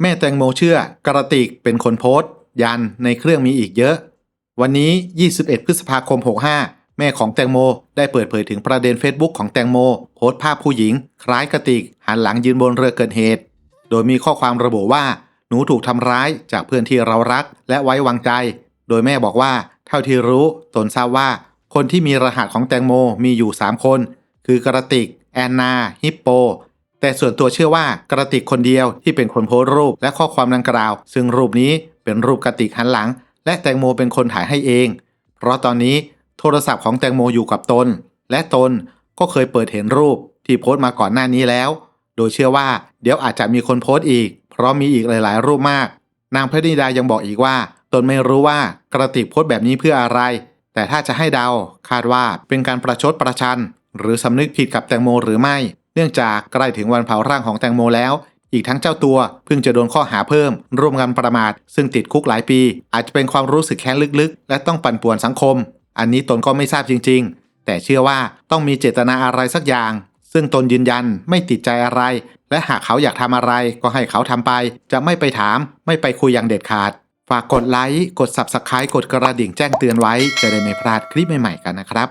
แม่แตงโมเชื่อกระติกเป็นคนโพสต์ ยันในเครื่องมีอีกเยอะ วันนี้ 21 พฤษภาคม 65 แม่ของแตงโม ได้เปิดเผยถึงประเด็น Facebook ของแตงโม โพสต์ภาพผู้หญิง คล้ายกระติก หันหลังยืนบนเรือเกิดเหตุ โดยมีข้อความระบุว่า หนูถูกทำร้ายจากเพื่อนที่เรารัก และไว้วางใจ โดยแม่บอกว่า เท่าที่รู้ตนทราบว่า คนที่มีรหัสของแตงโมมีอยู่ 3 คน คือกระติก แอนนาฮิปโป แต่ส่วนตัวเชื่อว่ากระติกคนเดียวที่เป็นคนโพสต์รูปและข้อความดังกล่าว ซึ่งรูปนี้เป็นรูปกระติกหันหลัง และแตงโมเป็นคนถ่ายให้เอง เพราะตอนนี้โทรศัพท์ของแตงโมอยู่กับตน และตนก็เคยเปิดเห็นรูปที่โพสต์มาก่อนหน้านี้แล้ว โดยเชื่อว่าเดี๋ยวอาจจะมีคนโพสต์อีก เพราะมีอีกหลาย ๆ รูปมาก นางพระนิดายังบอกอีกว่า ตนไม่รู้ว่ากระติกโพสต์แบบนี้เพื่ออะไร แต่ถ้าจะให้เดาคาดว่าเป็นการประชดประชัน หรือสำนึกผิดกับแตงโมหรือไม่ เนื่องจากใกล้ถึงวันเผาร่างของแตงโมแล้ว อีกทั้งเจ้าตัวเพิ่งจะโดนข้อหาเพิ่ม ร่วมกันประมาท ซึ่งติดคุกหลายปี อาจจะเป็นความรู้สึกแค้นลึกๆ และต้องปั่นป่วนสังคม อันนี้ตนก็ไม่ทราบจริง ๆ แต่เชื่อว่าต้องมีเจตนาอะไรสักอย่าง ซึ่งตนยืนยันไม่ติดใจอะไร และหากเขาอยากทำอะไรก็ให้เขาทำไป จะไม่ไปถาม ไม่ไปคุยอย่างเด็ดขาดฝากกดไลค์ กด Subscribe กดกระดิ่งแจ้งเตือนไว้ จะได้ไม่พลาดคลิปใหม่ๆกันนะครับ